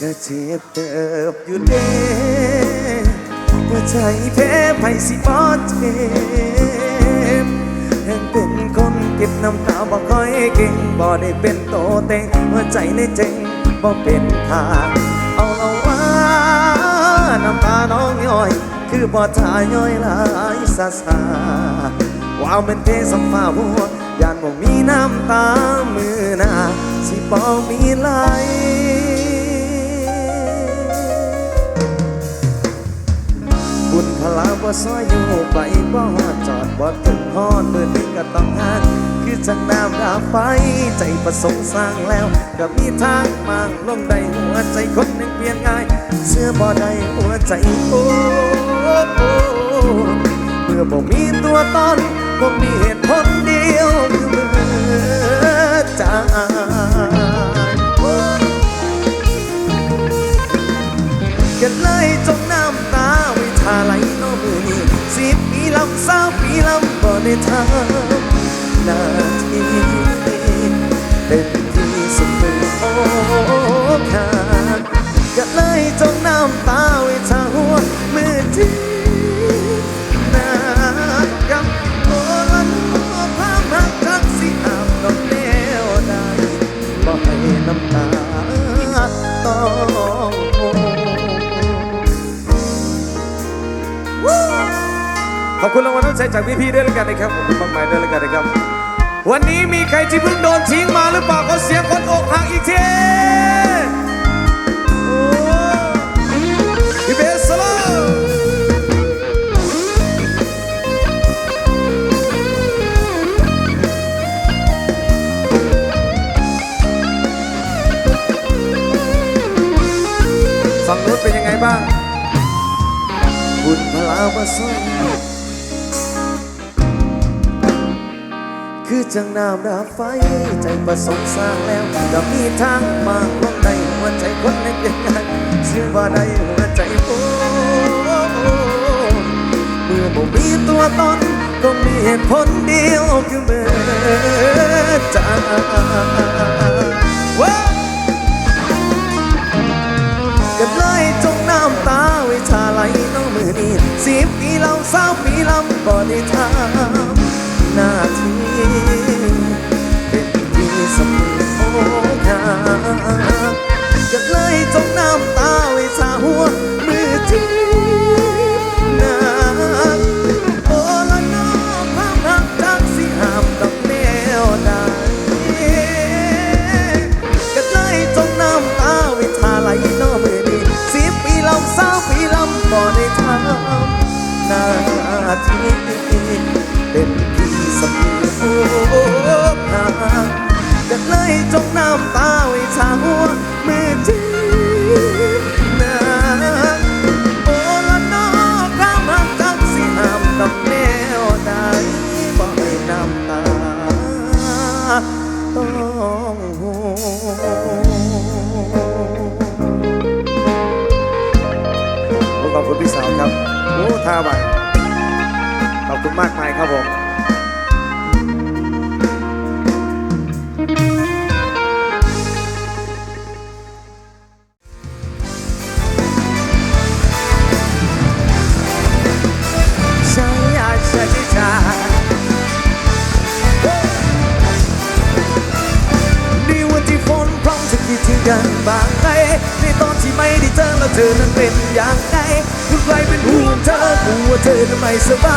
ก็เจ็บเติบอยู่เด้หัวใจแพ้ไผสิบอดเจ็บแห่งเป็นคนเก็บน้ำตาบ่ค่อยเก่งบ่ได้เป็นโตเต็งหัวใจในเจงบ่เป็นทางเอาละว่าน้ำตาน้องย้อย คือบ่ทาย้อยลายซาซาว้าวเป็นเทสัมฟ้าหัวยานบ่มีน้ำตามือหน้าสิบ่มีไหล ลาบ่ซอยอยู่ไปบ่ฮอดจอดบ่ถึงฮอดมือนี้ก็ต้องงานคือจังน้ำดาไฟใจประสงค์สร้างแล้ว ก็มีทางมางลงได้หัวใจคนหนึ่งเปลี่ยนง่ายเชื่อบ่ได้หัวใจโอ้เมื่อบ่มีตัวตนบ่มีเหตุผลเดียวคือเมื่อใจกันเลยจมน้ำตา ไว้ทาไหลนอมือนี้สิบปีลำสาวปีลำบ่ได้ทำหน้าที่เป็นที่สุดมือโอ้ขาดก็เลยจงน้ำตาไว้ทาหัวมือที่ ใจจากพี่ๆด้วยแล้วกันนะครับขอบคุณมากมายด้วยแล้วกันนะครับ วันนี้มีใครที่เพิ่งโดนทิ้งมาหรือเปล่าก็เสียงคนอกหักอีกทีพี่เบสโซโลฝั่งนู้นเป็นยังไงบ้าง บุญพลาว่าส จังน้ำดาบไฟ ใจประสงค์สร้างแล้วก็มีทางมากลงในหัวใจคนในเกินกันชื่อว่าได้หัวใจโอ้เมื่อบ่มีตัวตนก็มีเหตุผลเดียวคือเมื่อใจากันเลยจงน้ำตาไว้ชาไหลน้องมือนี้สิบปีเราสาวปีลำบ่ได้ทำหน้าที่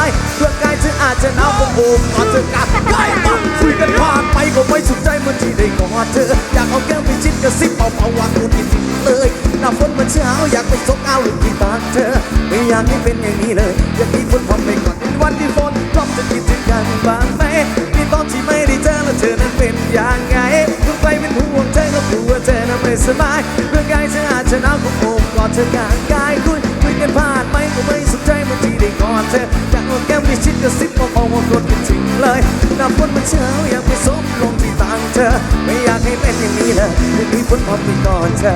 ายร่างกายเธออาจจะหนาวก็โอบกอดเธอกลับใกล้ต้องคุยกันผ่านไปก็ไม่สุขใจเหมื่อนที่ได้กอดเธอ อยากเอาแก้มไปชิดกระซิบเบาๆว่าตัวที่ผิดเลยหน้าฝนมันเช้าอยากไปซกเอาลูกที่ตาเธอ ไม่อยากให้เป็นอย่างนี้เลย อยากมีคนพร้อมไปก่อนในวันที่ฝนพร้อมจะคิดถึงกันบ้างไหมในตอนที่ไม่ได้เจอแล้วเธอนั้นเป็นอย่างไงคุณไปเป็นห่วงเธอก็กลัวเธอนั้นไม่สบายเรื่องกายเธออาจจะหนาวก็โอบกอดเธอกางกายคุยคุย น้าฝนมันเช้าอยากไปซบลงที่ต่างเธอ ไม่อยากให้เป็นอย่างนี้เลยไม่มีฝนพร้อมไปก่อนเธอ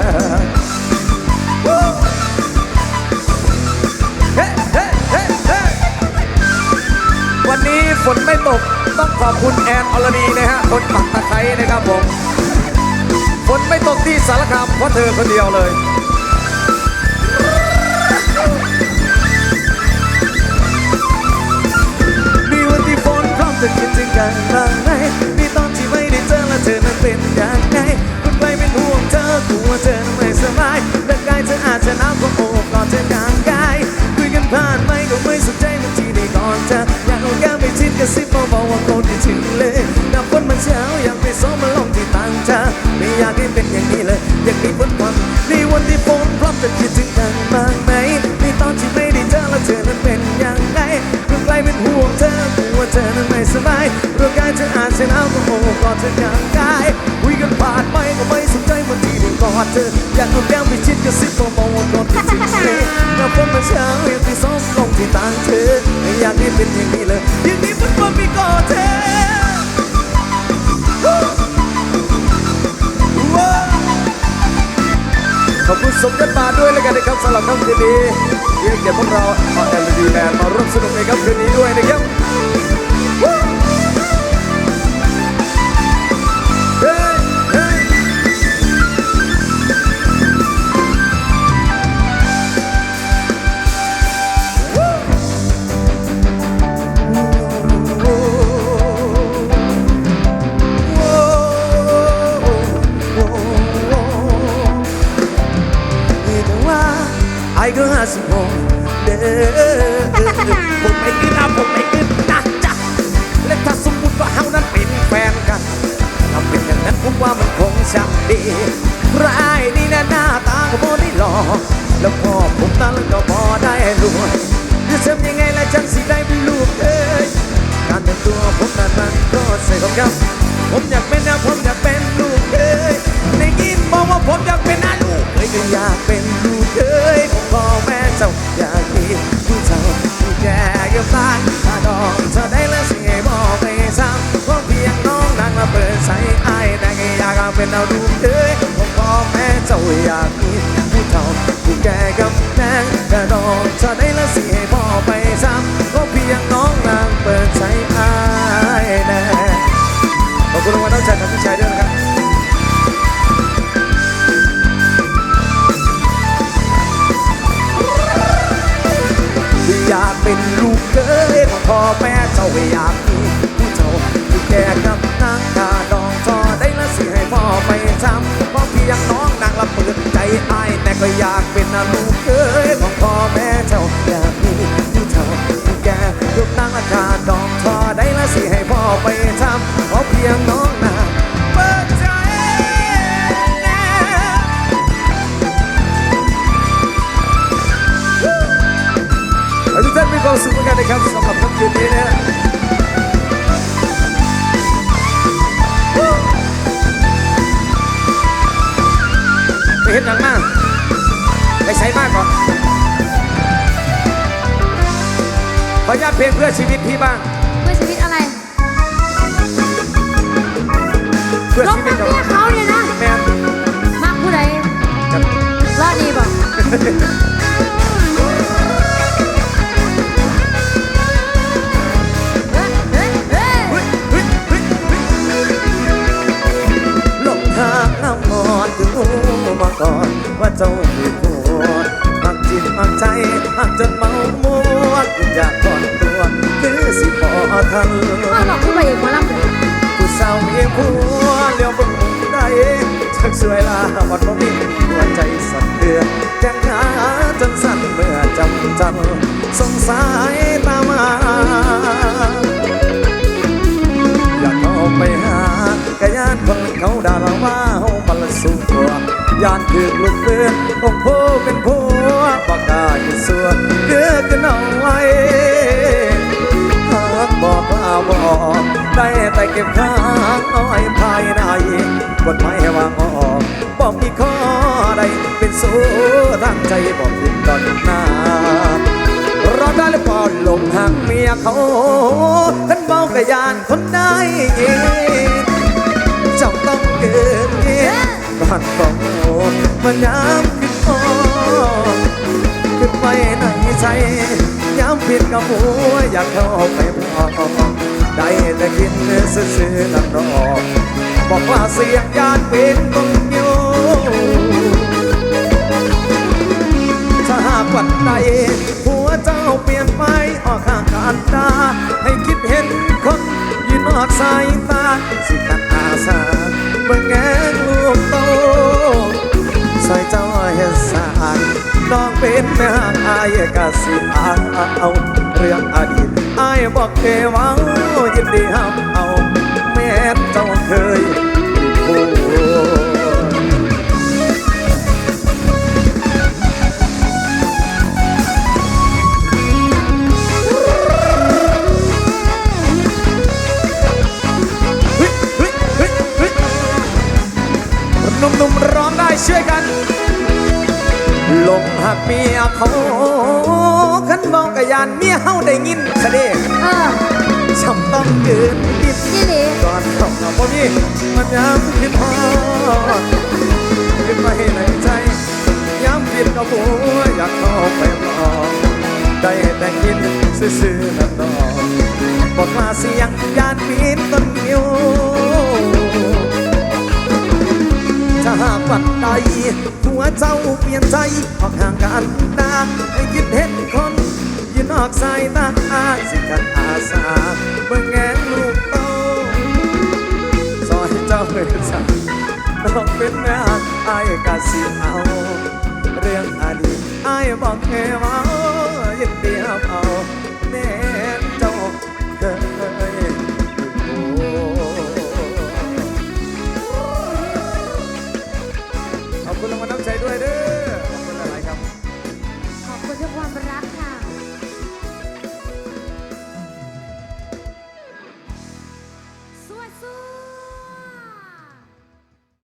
วันนี้ฝนไม่ตกต้องขอบคุณแอนอรดีนะฮะคนปักตะไคร้นะครับผม ฝนไม่ตกที่สารคามเพราะเธอคนเดียวเลย ฝนพร้อคิดถึงกันบ้างไหมมีตอนที่ไม่ได้เจอและเธอนั้นเป็นอย่างไรคนไกลเป็นห่วงเธอกลัวเธอไม่สบายร่างกายเธออาจจะหนาวก็โอบกอดเธอกลางกายคุยกันผ่านไม่ก็ไม่สนใจบางทีได้ก่อนเธออยากเอาแก้มไปชิดกระซิบเบาๆว่าโกรธที่ถึงเลยน้ำฝนมันเช้าอยากไปซ้อมมาลงที่ต่างเธอไม่อยากให้เป็นอย่างนี้เลยอยากมีฝนพรในวันที่ฝนพร้อมจะคิดถึงกันบ้างไหมในตอนที่ไม่ได้เจอแล้วเธอนั้นเป็นอย่างไรคนไกลเป็นห่วงเธอ ร่างกายเธออาจจะหนาวก็โอบกอดเธอกลางกายคุยกันผ่านไม่ก็ไม่สนใจบางทีได้กอดเธออยากเอาแก้มไปชิดกระซิบเบาๆว่าโกรธที่ถึงเลยน้ำฝนมันเช้าอยากไปซ้อมลงที่ต่างเธอไม่อยากให้เป็นอย่างนี้เลยอย่างนี้มันก็มีกอดเธอขอบคุณสมเด็จมาด้วยแล้วกันนะครับสำหรับค่ำคืนนี้เรียกเกียรติพวกเราเอาแอลดีแมนมาร่วมสนุกในค่ำคืนนี้ด้วยนะครับ รายนี่นะหน้าตาก็พอได้หล่อแล้วพอผมนั้นก็พอได้รวยจะทำยังไงล่ะฉันสิได้เป็นลูกเอ้ยการแต่งตัวผมนั้นมันก็ใส่ของครับผมอยากเป็นนะผมอยากเป็นลูกเอ้ยได้ยินบอกว่าผมอยากเป็นนะลูกเอ้ยก็อยากเป็นลูกเอ้ยผมพ่อแม่เจ้าอยากมีผู้เจ้าผู้แก่กับตายถ้าดอกเธอได้แล้วสิให้บอกไปซ้ำเพราะเพียงน้องนางมาเปิดใส่ไอ้แต่ก็อยากเป็นเอาลูกเอ้ยผมพ่อ แม่เจ้าอยากมีผู้เฒ่าผู้แก่กับนงถ้าดอกเธอได้ล้วสิให้บอไปซ้ำเพราะเพียงน้องนางเปิดใส่ไอ้แน่ขอบคุณรางวัลน้องชายกับพี่ชายด้วยนะครับอยากเป็นลูกเอ้ยของพ่อแม่เจ้าอยากมีผู้เจ้าผู้แก่กับ ไปจำเพราะเพียงน้องนางละเปิดใจอายแต่ก็อยากเป็นลูกเอ้ยของพ่อแม่เจ้าอยากมีผู้เจ้าผู้แก่กับนางละกาดองทอได้ละสิให้พ่อไปจำเพราะเพียงน้องนางเปิดใจขอให้ทุกท่านมีความสุขมือนกันนะครับสำหรับค่ำคืนนี้นะ นหนังมากไปใช้มากก่อนขออนุญาตเพลงเพื่อชีวิตพี่บ้าง เพื่อชีวิตอะไรเพื่อลบชีวิกัตบเราเมียเขาเนี่ยนะ แม่นมากผู้ใดจัดรอดดีบ สวยลาหมดบ่มีหัวใจสั่นเดือนแก้มขาจนสั่นเมื่อจำจันสงสายตามาอยากเข้าไปหากะยานคนเขาด่าเราว่าเฮาบัลสุตัวยานถือลูกเตือนองโพเป็นผัวปากกาอยู่สัวเกือกันเอาไว้หากบอกว่าบอกได้แต่เก็บข้างเอา บอกมีข้อใดเป็นสู้ทางใจบอกถึงตอนหน้ารอได้แล้วพอลงห่างเมียเขาท่านเบากระยานคนได้เจ้าต้องเกิดเงี้ยก่อนของมันย้ำขึ้นคอขึ้นไปในใจย้ำผิดกับหัวอยากเข้าไปพอได้แต่กินซื่อๆนั่นรอบอกว่าเสียงยานเป็น ใดหัวเจ้าเปลี่ยนไปออกข้างการตา ให้คิดเห็นคนยืนนอกสายตา สิกันอาสาเบิ่งแงลูกโตใส่เจ้าเห็นสายน้องเป็นแม่างอายกะสิอาเอาเรื่องอดีตอายบอกเทวังยินดีฮับ ซะเด้เออช้ำต้องเกินดินนี่หลีก่อนต้องเอาบ่มีมันย้ำคิดพอคิดไว้ในใจย้ำผิดกับหัวอยากเข้าไปมองได้แต่คิดซื่อๆนั่นดอกบอกว่าเสียงยานปีนต้นนิ้วถ้าหากวันใดหัวเจ้าเปลี่ยนใจออกห่างกันนาให้คิดเห็นคนยื นอกสายตาสิกันอาสาเมื่อแงนลูกโตซอยเจ้าเป็นสักน้องเป็นแม่อายกะสิเอา เรื่องอดีตอายบอกแค่ว่ายินดี